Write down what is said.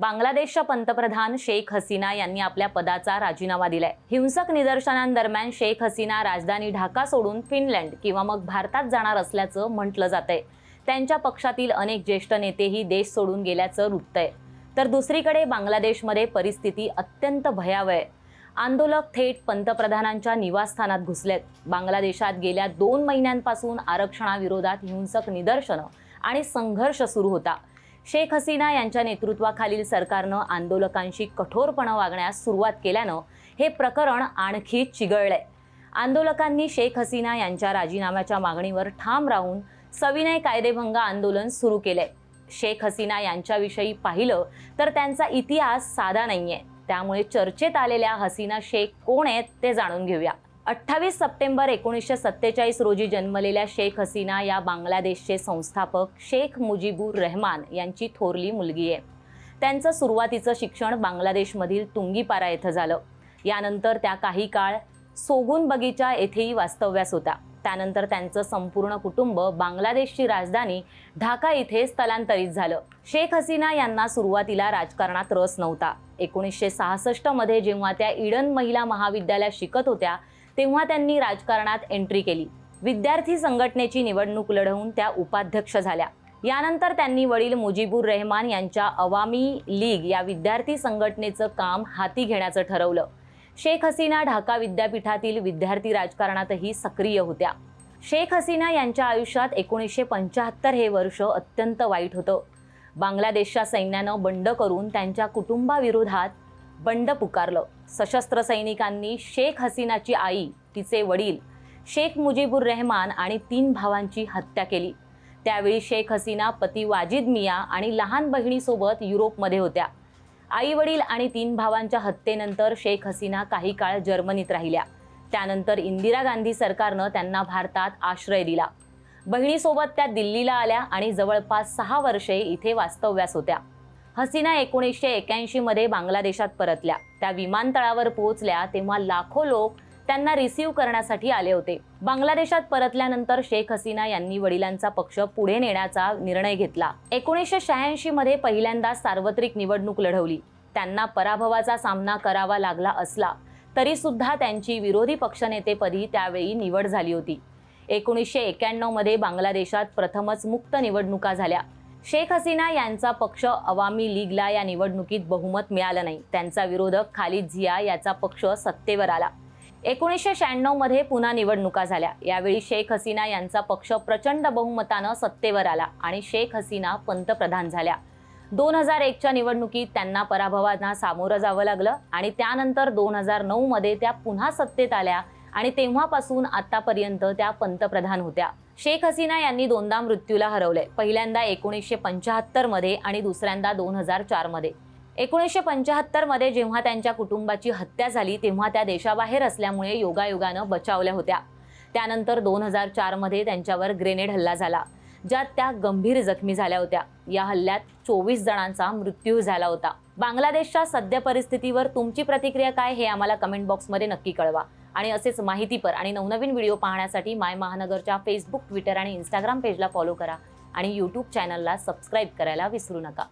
बांगलादेशच्या पंतप्रधान शेख हसीना यांनी आपल्या पदाचा राजीनामा दिलाय. हिंसक निदर्शनांदरम्यान शेख हसीना राजधानी ढाका सोडून फिनलँड किंवा मग भारतात जाणार असल्याचं म्हटलं जातंय. त्यांच्या पक्षातील अनेक ज्येष्ठ नेतेही देश सोडून गेल्याचं वृत्त आहे तर दुसरीकडे बांगलादेशमध्ये परिस्थिती अत्यंत भयावह आहे. आंदोलक थेट पंतप्रधानांच्या निवासस्थानात घुसलेत. बांगलादेशात गेल्या दोन महिन्यांपासून आरक्षणाविरोधात हिंसक निदर्शनं आणि संघर्ष सुरू होता. शेख हसीना यांच्या नेतृत्वाखालील सरकारनं आंदोलकांशी कठोरपणे वागण्यास सुरुवात केल्यानं हे प्रकरण आणखी चिघळलंय. आंदोलकांनी शेख हसीना यांच्या राजीनाम्याच्या मागणीवर ठाम राहून सविनय कायदेभंग आंदोलन सुरू केलंय. शेख हसीना यांच्याविषयी पाहिलं तर त्यांचा इतिहास साधा नाहीये. त्यामुळे चर्चेत आलेल्या हसीना शेख कोण आहेत ते जाणून घेऊया. अठ्ठावीस सप्टेंबर एकोणीसशे सत्तेचाळीस रोजी जन्मलेल्या शेख हसीना या बांगलादेशचे संस्थापक शेख मुजीबुर रहमान यांची थोरली मुलगी आहे. त्यांचं सुरुवातीचं शिक्षण बांगलादेशमधील तुंगीपारा येथं झालं. यानंतर त्या काही काळ सोगून बगीचा येथेही वास्तव्यास होत्या त्यानंतर त्यांचं संपूर्ण कुटुंब बांगलादेशची राजधानी ढाका इथे स्थलांतरित झालं. शेख हसीना यांना सुरुवातीला राजकारणात रस नव्हता. एकोणीसशे सहासष्टमध्ये जेव्हा त्या इडन महिला महाविद्यालयात शिकत होत्या तेव्हा त्यांनी राजकारणात एंट्री केली. विद्यार्थी संघटनेची निवडणूक लढवून त्या उपाध्यक्ष झाल्या. यानंतर त्यांनी वडील मुजीबुर रहमान यांच्या अवामी लीग या विद्यार्थी संघटनेचं काम हाती घेण्याचं ठरवलं. शेख हसीना ढाका विद्यापीठातील विद्यार्थी राजकारणातही सक्रिय होत्या. शेख हसीना यांच्या आयुष्यात एकोणीसशे पंच्याहत्तर हे वर्ष अत्यंत वाईट होतं. बांगलादेशच्या सैन्यानं बंड करून त्यांच्या कुटुंबाविरोधात बंड पुकारलं. सशस्त्र सैनिकांनी शेख हसीनाची आई तिचे वडील शेख मुजीबुर रहमान आणि तीन भावांची हत्या केली. त्यावेळी शेख हसीना पती वाजिद मिया आणि लहान बहिणीसोबत युरोपमध्ये होत्या. आई वडील आणि तीन भावांच्या हत्येनंतर शेख हसीना काही काळ जर्मनीत राहिल्या. त्यानंतर इंदिरा गांधी सरकारनं त्यांना भारतात आश्रय दिला. बहिणीसोबत त्या दिल्लीला आल्या आणि जवळपास सहा वर्षे इथे वास्तव्यास होत्या. हसीना एकोणीसशे एक्याऐंशीमध्ये बांगलादेशात परतल्या. त्या विमानतळावर पोहोचल्या तेव्हा लाखो लोक त्यांना रिसीव्ह करण्यासाठी आले होते. बांगलादेशात परतल्यानंतर शेख हसीना यांनी वडिलांचा पक्ष पुढे नेण्याचा निर्णय घेतला. एकोणीसशे शहाऐंशी मध्ये पहिल्यांदा सार्वत्रिक निवडणूक लढवली. त्यांना पराभवाचा सामना करावा लागला असला तरी सुद्धा त्यांची विरोधी पक्षनेतेपदी त्यावेळी निवड झाली होती. एकोणीसशे एक्याण्णवमध्ये बांगलादेशात प्रथमच मुक्त निवडणुका झाल्या. शेख हसीना यांचा पक्ष अवामी लीगला या निवडणुकीत बहुमत मिळालं नाही. त्यांचा विरोधक खालिद झिया याचा पक्ष सत्तेवर आला. एकोणीसशे शहाण्णवमध्ये पुन्हा निवडणुका झाल्या. यावेळी शेख हसीना यांचा पक्ष प्रचंड बहुमतानं सत्तेवर आला आणि शेख हसीना पंतप्रधान झाल्या. दोन हजार एकच्या निवडणुकीत त्यांना पराभवांना सामोरं जावं लागलं आणि त्यानंतर दोन हजार नऊमध्ये त्या पुन्हा सत्तेत आल्या आणि तेव्हापासून आतापर्यंत त्या पंतप्रधान होत्या. शेख हसीना यांनी दोनदा मृत्यूला हरवले पहिल्यांदा एकोणीसशे पंच्याहत्तरमध्ये आणि दुसऱ्यांदा दोन हजार चारमध्ये एकोणीसशे पंच्याहत्तरमध्ये जेव्हा त्यांच्या कुटुंबाची हत्या झाली तेव्हा त्या देशाबाहेर असल्यामुळे योगायोगानं बचावल्या होत्या. त्यानंतर दोन हजार चारमध्ये त्यांच्यावर ग्रेनेड हल्ला झाला. ज्यात त्या गंभीर जखमी झाल्या होत्या. या हल्ल्यात चोवीस जणांचा मृत्यू झाला होता. बांगलादेशच्या सद्य परिस्थितीवर तुमची प्रतिक्रिया काय हे आम्हाला कमेंट बॉक्समध्ये नक्की कळवा. आणि असेच माहितीपर आणि नवनवीन व्हिडिओ पाहण्यासाठी माय महानगरच्या फेसबुक ट्विटर आणि इंस्टाग्राम पेजला फॉलो करा. आणि यूट्यूब चॅनलला सबस्क्राईब करायला विसरू नका.